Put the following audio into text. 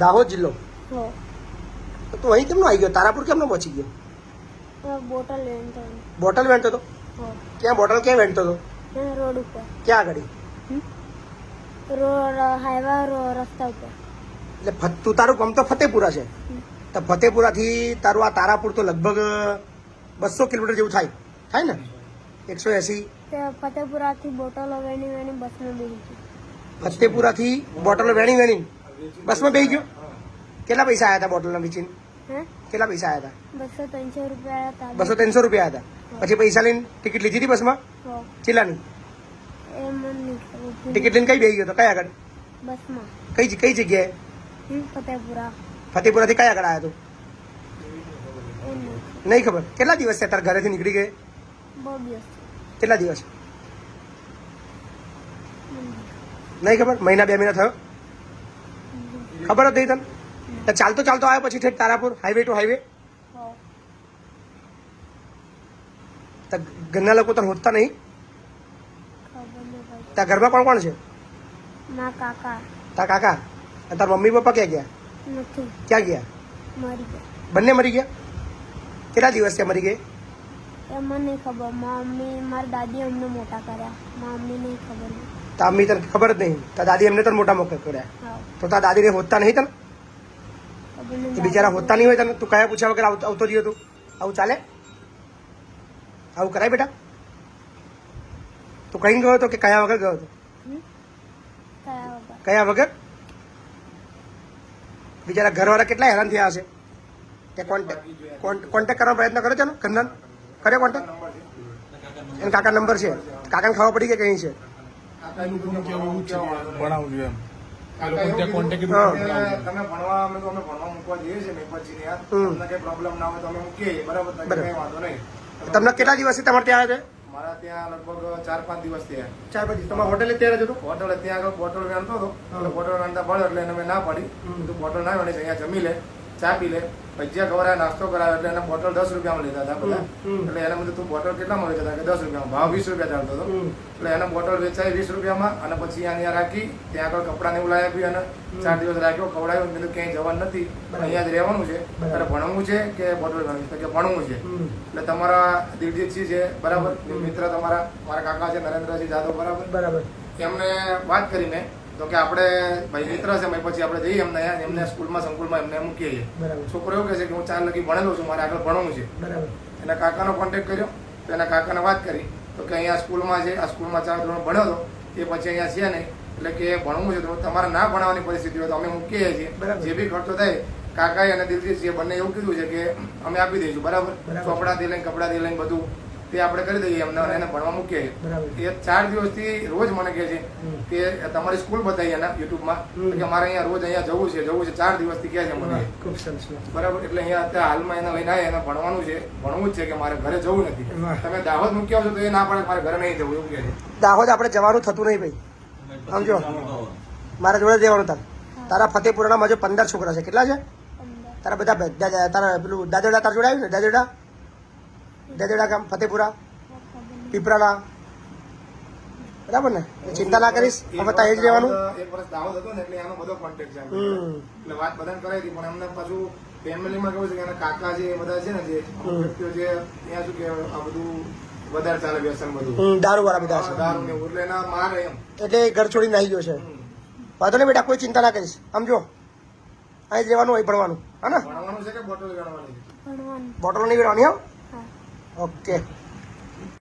દાહોદ જિલ્લો. તો અહીં કેમનો આવી ગયો? તારાપુર કેમનો પહોંચી ગયો? બોટલ લેવાનું તો બોટલ વેણતો હતો? ક્યાં બોટલ ક્યાં વેણતો હતો? રોડ ઉપર. ક્યાં આગળ? રોડ હાઈવે રસ્તા ઉપર. એટલે ફત- તારું ગામ તો ફતેપુરા છે. તો ફતેપુરાથી તારું આ તારાપુર તો લગભગ બસો કિલોમીટર જેવું થાય. થાય ને? એકસો એસી. ફતેપુરાથી બોટલો વેણી વેણી બસમાં બેસી ફતેપુરાથી બોટલો વેણી વેણી બસમાં બેસી ગયો? કેટલા પૈસા આવ્યા હતા બોટલના વેચીને હે? કેટલા પૈસા આવ્યા હતા બસો ત્રણસો રૂપિયા હતા બસો ત્રણસો રૂપિયા હતા પછી પૈસા લઈને ટિકિટ લીધી હતી બસમાં? ખબર ટિકિટ લઈને કઈ બેસી ગયો તો? કઈ આગળ? બસમાં. કઈ કઈ જગ્યાએ? ફતેપુરા. ફતેપુરાથી કઈ આગળ આવ્યો હતો નહીં. ખબર. કેટલા દિવસ છે તારા ઘરેથી નીકળી ગયે? કેટલા દિવસ? નહીં ખબર? મહિના બે મહિના થયો? ખબર હતી તને? ચાલતો ચાલતો આવ્યો પછી ઠેઠ તારાપુર હાઈવે ટુ હાઈવે ઘરના લોકો તને હોતા નહીં? તારા ઘરમાં કોણ કોણ છે? તારા કાકા? અને તારા મમ્મી પપ્પા ક્યાં ગયા? ક્યાં ગયા? બંને મરી ગયા? કેટલા દિવસ ત્યાં મરી ગઈ એ મને નહીં ખબર. મારા મમ્મી મારી દાદી અમને મોટા કર્યા. મારા મમ્મી નહીં ખબર. તારા મમ્મી તને ખબર જ નહીં. તા દાદી એમને તને મોટા મોકલ કર્યા. હા. તો તારા દાદીને હોતા નહીં તને? નહીં. બિચારા હોતા નહીં હોય તને? તું કયા પૂછ્યા વગર આવતો રહ્યો તું? આવું ચાલે? આવું કરાય બેટા. તું કઈ ગયો હતો કે કયા વગર ગયો હતો? કયા વગર? કયા બિચારા ઘરવાળા કેટલા હેરાન થયા હશે? તે કોન્ટેક્ટ કોન્ટેક્ટ કરવાનો પ્રયત્ન કર્યો છે ને કર્યો એને કાકા નંબર છે. કાકાને ખબર પડી કે કઈ છે? છે ત્યાં. તમને કઈ પ્રોબ્લેમ ના હોય તો અમે બરાબર? તમને વાંધો નહીં. તમને કેટલા દિવસથી તમારે ત્યાં આવે મારા ત્યાં લગભગ ચાર પાંચ દિવસ થયા. છે ચાર પછી તમારા હોટેલે ત્યારે જતો હતો? બોટલ ત્યાં આગળ બોટલ વેણતો હતો. એટલે બોટલ વેણતા પડ્યો એટલે એને મેં ના પડી. તું બોટલ ના વેણી અહીંયા જમી લે. ચા પી લે. ભજીયા ખવડાવે નાસ્તો કરાવે એટલે એને બોટલ દસ રૂપિયામાં લીધા હતા બધા. એટલે એને બધું તું બોટલ કેટલામાં હતા કે દસ રૂપિયામાં? ભાવ વીસ રૂપિયા ચાલતો હતો. એટલે એને બોટલ વેચાય વીસ રૂપિયામાં અને પછી અહીંયા રાખી ત્યાં આગળ કપડાને એવું લાવી આપી અને ચાર દિવસ રાખ્યો ખવડાવ્યો. મેં ક્યાંય જવાનું નથી અહીંયા જ રહેવાનું છે. એટલે ભણવું છે કે બોટલ ભણવું છે? કે ભણવું છે. એટલે તમારા દિલજીતસિંહ છે બરાબર? મિત્ર તમારા મારા કાકા છે નરેન્દ્રસિંહ જાદવ બરાબર? બરાબર. એમને વાત કરીને તો કે આપણે ભાઈ મિત્ર છે મેં પછી આપણે જઈએ એમને એમને સ્કૂલમાં સંકુલમાં એમને મૂકીએ. છીએ છોકરો એવું કહે છે કે હું ચાર લગી ભણેલો છું મારે આગળ ભણવું છે. બરાબર. એના કાકાનો કોન્ટેક્ટ કર્યો તો એના કાકાને વાત કરી તો કે અહીંયા સ્કૂલમાં છે આ સ્કૂલમાં ચાર ધોરણ ભણ્યો હતો એ પછી અહીંયા છે નહીં. એટલે કે ભણવું છે તો તમારે ના ભણાવવાની પરિસ્થિતિ હોય તો અમે મૂકીએ છીએ. જે બી ખર્ચો થાય કાકાએ અને દિલજીત બંને એવું કીધું છે કે અમે આપી દઈશું બરાબર? ચોપડા ચોપડાથી લઈને કપડાથી લઈને બધું. તે આપણે કરી દઈએ એમને એને ભણવા મૂકીએ. બરાબર. એ ચાર દિવસથી રોજ મને કહે છે કે તમારી સ્કૂલ બતાવી એના યુટ્યુબમાં. કે મારે અહીંયા રોજ અહીંયા જવું છે જવું છે ચાર દિવસથી કહે છે મને. બરાબર એટલે અહીંયા અત્યારે હાલમાં એને લઈને આવે એને ભણવાનું છે ભણવું જ છે કે મારે ઘરે જવું નથી. તમે દાહોદ મૂકી આવશો તો એ ના પડે મારે ઘરે નહીં જવું એવું કહે છે. દાહોદ આપણે જવાનું થતું નહીં ભાઈ. સમજો? મારા જોડે જવાનું રહેવાનું તાર. તારા ફતેપુરાના માજો પંદર છોકરા છે. કેટલા છે? તારા બધા તારા પેલું દાદોડા તાર જોડે આવ્યું ને દાદોડા દાદોડા ગામ ફતેપુરા પીપરાલા બરાબર ને? ચિંતા ના કરીશ. હવે ત્યાં જ રહેવાનું એક વર્ષ દાવો હતો ને એટલે એનો બધો કોન્ટેક્ટ છે એટલે વાત બધાને કરાવી હતી પણ એમને પાછું ફેમિલીમાં કેવું છે કે એના કાકા જે બધા છે ને જે વ્યક્તિઓ જે ત્યાં શું કે આ બધું વધારે ચાલે વ્યસન બધું. દારૂ વાળા બધા છે. દારૂ ને. એટલે એના મારે એમ. એટલે ઘર છોડીને આવી ગયો છે. વાંધો નહીં બેટા કોઈ ચિંતા ના કરીશ. સમજો અહીં જ રહેવાનું હોય ભણવાનું. હા ને? ભણવાનું છે કે બોટલ ગણવાની? બોટલો નહીં ગણવાની હા. હા ઓકે